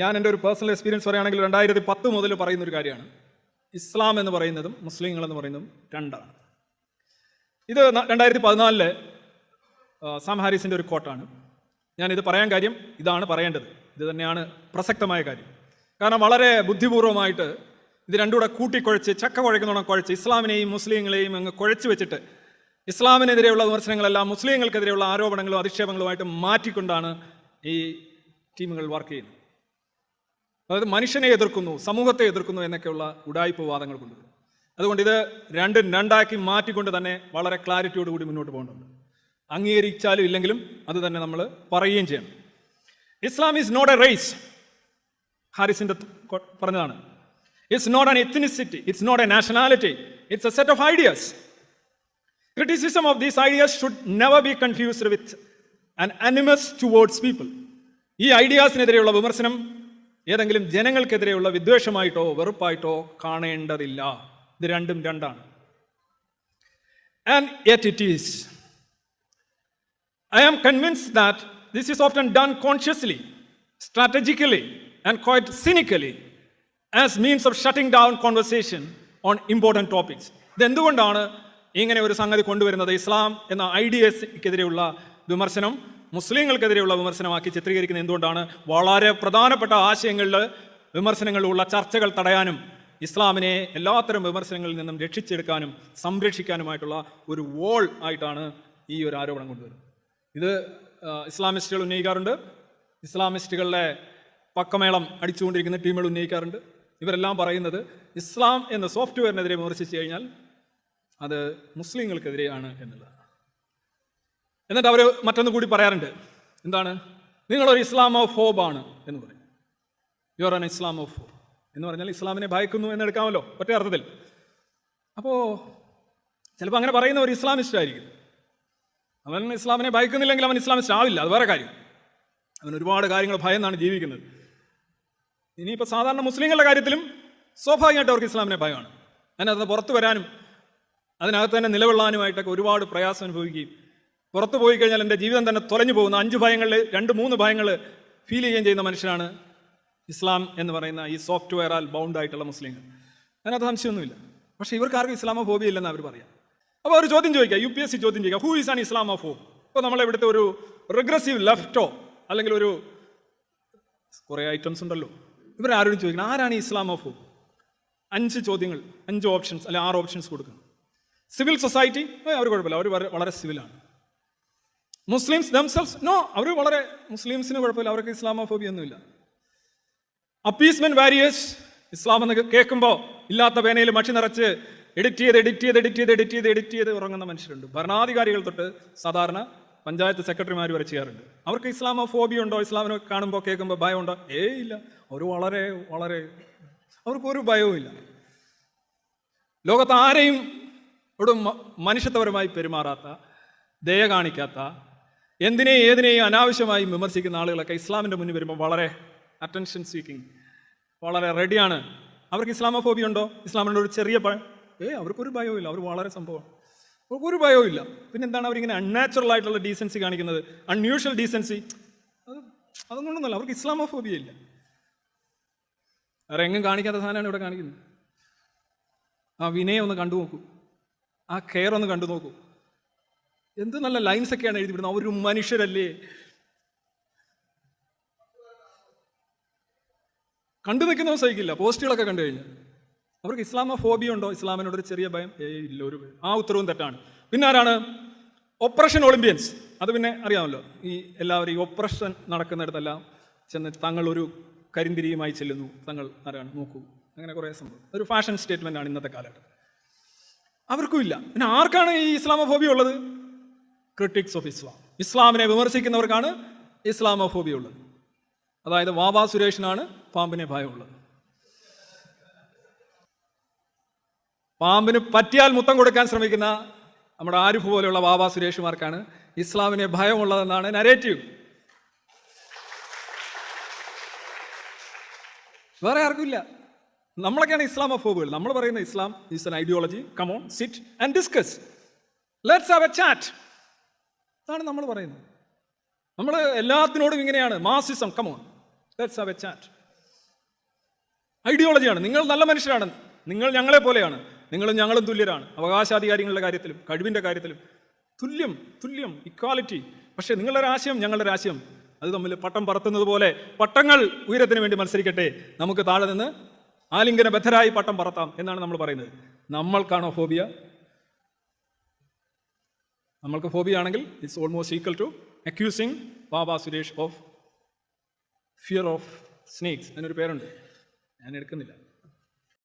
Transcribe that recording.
ഞാൻ എന്റെ ഒരു പേഴ്സണൽ എക്സ്പീരിയൻസ് പറയുകയാണെങ്കിൽ രണ്ടായിരത്തി പത്ത് മുതൽ പറയുന്നൊരു കാര്യമാണ്. ഇസ്ലാം എന്ന് പറയുന്നതും മുസ്ലിങ്ങൾ എന്ന് പറയുന്നതും രണ്ടാണ്. ഇത് രണ്ടായിരത്തി പതിനാലിൽ സാം ഹാരിസിന്റെ ഒരു കോട്ടാണ് ഞാൻ ഇത് പറയാൻ കാര്യം ഇതാണ് പറയേണ്ടത്. ഇത് തന്നെയാണ് പ്രസക്തമായ കാര്യം. കാരണം വളരെ ബുദ്ധിപൂർവമായിട്ട് ഇത് രണ്ടും കൂടെ കൂട്ടിക്കുഴച്ച് ചക്ക കുഴക്കുന്നോണം കുഴച്ച് ഇസ്ലാമിനെയും മുസ്ലിങ്ങളെയും അങ്ങ് കുഴച്ച് വെച്ചിട്ട് ഇസ്ലാമിനെതിരെയുള്ള വിമർശനങ്ങളെല്ലാം മുസ്ലിങ്ങൾക്കെതിരെയുള്ള ആരോപണങ്ങളും അധിക്ഷേപങ്ങളുമായിട്ട് മാറ്റിക്കൊണ്ടാണ് ഈ ടീമുകൾ വർക്ക് ചെയ്യുന്നത്. അതായത് മനുഷ്യനെ എതിർക്കുന്നു സമൂഹത്തെ എതിർക്കുന്നു എന്നൊക്കെയുള്ള ഉടായ്പ വാദങ്ങൾ കൊണ്ടുവരും അതുകൊണ്ട് ഇത് രണ്ടും രണ്ടാക്കി മാറ്റിക്കൊണ്ട് തന്നെ വളരെ ക്ലാരിറ്റിയോട് കൂടി മുന്നോട്ട് പോകേണ്ടതുണ്ട്. അംഗീകരിച്ചാലും ഇല്ലെങ്കിലും അത് തന്നെ നമ്മൾ പറയുകയും ചെയ്യണം. Islam is not a race ഹാരിസിന്റെ പറഞ്ഞതാണ്. It's not an ethnicity it's not a nationality it's a set of ideas criticism of these ideas should never be confused with an animus towards people ഈ ഐഡിയാസിനെതിരെയുള്ള വിമർശനം ഏതെങ്കിലും ജനങ്ങൾക്കെതിരെയുള്ള വിദ്വേഷമായിട്ടോ വെറുപ്പായിട്ടോ കാണേണ്ടതില്ല ഇത് രണ്ടും രണ്ടാണ് and it is I am convinced that this is often done consciously, strategically, and quite cynically as means of shutting down conversation on important topics. ഇതെന്തുകൊണ്ടാണ് ഇങ്ങനെ ഒരു സംഗതി കൊണ്ടുവരുന്നത് ഇസ്ലാം എന്ന ഐഡിയസ്ക്കെതിരെയുള്ള വിമർശനം മുസ്ലിങ്ങൾക്കെതിരെയുള്ള വിമർശനമാക്കി ചിത്രീകരിക്കുന്നത് എന്തുകൊണ്ടാണ്? വളരെ പ്രധാനപ്പെട്ട ആശയങ്ങളിൽ വിമർശനങ്ങളിലുള്ള ചർച്ചകൾ തടയാനും ഇസ്ലാമിനെ എല്ലാത്തരം വിമർശനങ്ങളിൽ നിന്നും രക്ഷിച്ചെടുക്കാനും സംരക്ഷിക്കാനുമായിട്ടുള്ള ഒരു വോൾ ആയിട്ടാണ് ഈ ഒരു ആരോപണം കൊണ്ടുവരുന്നത്. ഇത് ഇസ്ലാമിസ്റ്റുകൾ ഉന്നയിക്കാറുണ്ട്. ഇസ്ലാമിസ്റ്റുകളുടെ പക്കമേളം അടിച്ചുകൊണ്ടിരിക്കുന്ന ടീമുകൾ ഉന്നയിക്കാറുണ്ട്. ഇവരെല്ലാം പറയുന്നത് ഇസ്ലാം എന്ന സോഫ്റ്റ്വെയറിനെതിരെ വിമർശിച്ചു കഴിഞ്ഞാൽ അത് മുസ്ലിങ്ങൾക്കെതിരെയാണ് എന്നുള്ളതാണ്. എന്നിട്ട് അവർ മറ്റൊന്ന് കൂടി പറയാറുണ്ട്. എന്താണ്? നിങ്ങളൊരു ഇസ്ലാമോ ഫോബാണ് എന്ന് പറയും. ആർ ആൻ ഇസ്ലാമോ ഫോബ് എന്ന് പറഞ്ഞാൽ ഇസ്ലാമിനെ ഭയക്കുന്നു എന്നെടുക്കാമല്ലോ ഒറ്റ അർത്ഥത്തിൽ. അപ്പോൾ ചിലപ്പോൾ അങ്ങനെ പറയുന്ന ഒരു ഇസ്ലാമിസ്റ്റ് ആയിരിക്കും. അവൻ ഇസ്ലാമിനെ ഭയക്കുന്നില്ലെങ്കിൽ അവൻ ഇസ്ലാമിസ്റ്റ് ആവില്ല അത് വേറെ കാര്യം. അവൻ ഒരുപാട് കാര്യങ്ങൾ ഭയന്നാണ് ജീവിക്കുന്നത്. ഇനിയിപ്പോൾ സാധാരണ മുസ്ലിങ്ങളുടെ കാര്യത്തിലും സ്വാഭാവികമായിട്ട് അവർക്ക് ഇസ്ലാമിനെ ഭയമാണ്. അതിനകത്ത് പുറത്തു വരാനും അതിനകത്ത് തന്നെ നിലകൊള്ളാനുമായിട്ടൊക്കെ ഒരുപാട് പ്രയാസം അനുഭവിക്കുകയും പുറത്തു പോയി കഴിഞ്ഞാൽ എന്റെ ജീവിതം തന്നെ തുലഞ്ഞു പോകുന്ന അഞ്ച് ഭയങ്ങളിൽ രണ്ട് മൂന്ന് ഭയങ്ങൾ ഫീൽ ചെയ്യുകയും ചെയ്യുന്ന മനുഷ്യനാണ് ഇസ്ലാം എന്ന് പറയുന്ന ഈ സോഫ്റ്റ്വെയറാൽ ബൗണ്ട് ആയിട്ടുള്ള മുസ്ലിങ്ങൾ. അതിനകത്ത് സംശയമൊന്നുമില്ല. പക്ഷേ ഇവർക്ക് ആർക്കും ഇസ്ലാമോ ഫോബിയ ഇല്ലെന്ന് അവർ പറയാം. അപ്പോൾ അവർ ചോദ്യം ചോദിക്കുക യു പി എസ് സി ചോദ്യം ചെയ്യുക who is an islamophobe ഇപ്പോൾ ഇവിടുത്തെ ഒരു റിഗ്രസീവ് ലെഫ്റ്റോ അല്ലെങ്കിൽ ഒരു കുറേ ഐറ്റംസ് ഉണ്ടല്ലോ. ഇവരാരോടും ചോദിക്കണം ആരാണ് ഈ ഇസ്ലാമോ ഫോബ് അഞ്ച് ചോദ്യങ്ങൾ അഞ്ച് ഓപ്ഷൻസ് അല്ലെ ആറ് ഓപ്ഷൻസ് കൊടുക്കണം. സിവിൽ സൊസൈറ്റി അവർ കുഴപ്പമില്ല. അവർ വളരെ സിവിലാണ് മുസ്ലിംസ് ദംസെൽസ് നോ അവർ വളരെ മുസ്ലിംസിന് കുഴപ്പമില്ല അവർക്ക് ഇസ്ലാമോഫോബിയ ഒന്നുമില്ല. അപ്പീസ്മെന്റ് വാരിയേഴ്സ് ഇസ്ലാം എന്ന് കേൾക്കുമ്പോൾ ഇല്ലാത്ത പേനയിൽ മഷി നിറച്ച് എഡിറ്റ് ചെയ്ത് എഡിറ്റ് ചെയ്ത് എഡിറ്റ് ചെയ്ത് എഡിറ്റ് ചെയ്ത് എഡിറ്റ് ചെയ്ത് ഉറങ്ങുന്ന മനുഷ്യരുണ്ട്. ഭരണാധികാരികൾ തൊട്ട് സാധാരണ പഞ്ചായത്ത് സെക്രട്ടറിമാർ വരെ ചെയ്യാറുണ്ട്. അവർക്ക് ഇസ്ലാമോ ഫോബിയ ഉണ്ടോ? ഇസ്ലാമിനെ കാണുമ്പോൾ കേൾക്കുമ്പോൾ ഭയമുണ്ടോ? ഏ ഇല്ല. അവർ വളരെ വളരെ അവർക്ക് ഒരു ഭയവും ഇല്ല. ലോകത്ത് ആരെയും ഒരു മനുഷ്യത്വപരമായി പെരുമാറാത്ത ദയ കാണിക്കാത്ത എന്തിനേയും ഏതിനേയും അനാവശ്യമായി വിമർശിക്കുന്ന ആളുകളൊക്കെ ഇസ്ലാമിന്റെ മുന്നിൽ വരുമ്പോൾ വളരെ അറ്റൻഷൻ സീക്കിംഗ് വളരെ റെഡിയാണ് അവർക്ക് ഇസ്ലാമോഫോബിയ ഉണ്ടോ? ഇസ്ലാമിന്റെ ഒരു ചെറിയ പഴം ഏ അവർക്കൊരു ഭയവും ഇല്ല. അവർ വളരെ സംഭവമാണ് അവർക്കൊരു ഭയവും ഇല്ല. പിന്നെ എന്താണ് അവരിങ്ങനെ അൺനാച്ചുറൽ ആയിട്ടുള്ള ഡീസൻസി കാണിക്കുന്നത്? അൺയൂഷ്വൽ ഡീസൻസി അത് അതൊന്നുമല്ല അവർക്ക് ഇസ്ലാമോഫോബിയ ഇല്ല. വേറെ എങ്ങും കാണിക്കാത്ത സാധനമാണ് ഇവിടെ കാണിക്കുന്നത്. ആ വിനയം ഒന്ന് കണ്ടു നോക്കൂ ആ കെയർ ഒന്ന് കണ്ടു നോക്കൂ എന്ത് നല്ല ലൈൻസ് ഒക്കെയാണ് എഴുതി വിടുന്നത് അവരും മനുഷ്യരല്ലേ? കണ്ടു നിൽക്കുന്നവൻ സഹിക്കില്ല. പോസ്റ്റുകളൊക്കെ കണ്ടു കഴിഞ്ഞാൽ അവർക്ക് ഇസ്ലാമ ഫോബിയ ഉണ്ടോ? ഇസ്ലാമിനോട് ഒരു ചെറിയ ഭയം. ഏ ഇല്ല ഒരു. ആ ഉത്തരവും തെറ്റാണ്. പിന്നെ ആരാണ്? ഓപ്പറേഷൻ ഒളിമ്പ്യൻസ് അത് പിന്നെ അറിയാമല്ലോ. ഈ എല്ലാവരും ഈ ഓപ്പറേഷൻ നടക്കുന്നിടത്തെല്ലാം ചെന്ന് തങ്ങൾ ഒരു കരിന്തിരിയുമായി ചെല്ലുന്നു. തങ്ങൾ ആരാണ്? നോക്കൂ. അങ്ങനെ കുറേ സംഭവം. ഒരു ഫാഷൻ സ്റ്റേറ്റ്മെന്റ് ആണ് ഇന്നത്തെ കാലഘട്ടം. അവർക്കും ഇല്ല. പിന്നെ ആർക്കാണ് ഈ ഇസ്ലാമോഫോബിയ ഉള്ളത്? ക്രിട്ടിക്സ് ഓഫ് ഇസ്ലാം ഇസ്ലാമിനെ വിമർശിക്കുന്നവർക്കാണ് ഇസ്ലാമോഫോബിയ ഉള്ളത്. അതായത് വാബാ സുരേഷിനാണ് പാമ്പിനെ ഭയമുള്ളത്. പാമ്പിന് പറ്റിയാൽ മുത്തം കൊടുക്കാൻ ശ്രമിക്കുന്ന നമ്മുടെ ആരിഫ് പോലെയുള്ള വാവാ സുരേഷുമാർക്കാണ് ഇസ്ലാമിനെ ഭയമുള്ളതെന്നാണ് നരേറ്റീവ് വേറെ ആർക്കും ഇല്ല. നമ്മളൊക്കെയാണ് ഇസ്ലാമോഫോബുകൾ. നമ്മൾ പറയുന്ന Islam is an ideology come on sit and discuss let's have a chat അതാണ് നമ്മൾ പറയുന്നത്. നമ്മൾ എല്ലാത്തിനോടും ഇങ്ങനെയാണ്. Marxism come on that's have chat ഐഡിയോളജിയാണ് നിങ്ങൾ നല്ല മനുഷ്യരാണ്. നിങ്ങൾ ഞങ്ങളെ പോലെയാണ്. നിങ്ങളും ഞങ്ങളും തുല്യരാണ്. അവകാശാധികാരികളുടെ കാര്യത്തിലും കഴിവിന്റെ കാര്യത്തിലും തുല്യം തുല്യം ഇക്വാലിറ്റി പക്ഷേ നിങ്ങളുടെ ആശയം ഞങ്ങളുടെ ആശയം അത് തമ്മിൽ പട്ടം പറത്തുന്നത് പോലെ പട്ടങ്ങൾ ഉയരത്തിന് വേണ്ടി മത്സരിക്കട്ടെ. നമുക്ക് താഴെ നിന്ന് ആലിംഗന ബദ്ധരായി പട്ടം പറത്താം എന്നാണ് നമ്മൾ പറയുന്നത്. നമ്മൾക്കാണോ ഫോബിയ നമ്മൾക്ക് ഫോബിയ ആണെങ്കിൽ it's almost equal to accusing Baba Suresh of fear of snakes അതിനൊരു പേരുണ്ട്. ഞാൻ എടുക്കുന്നില്ല.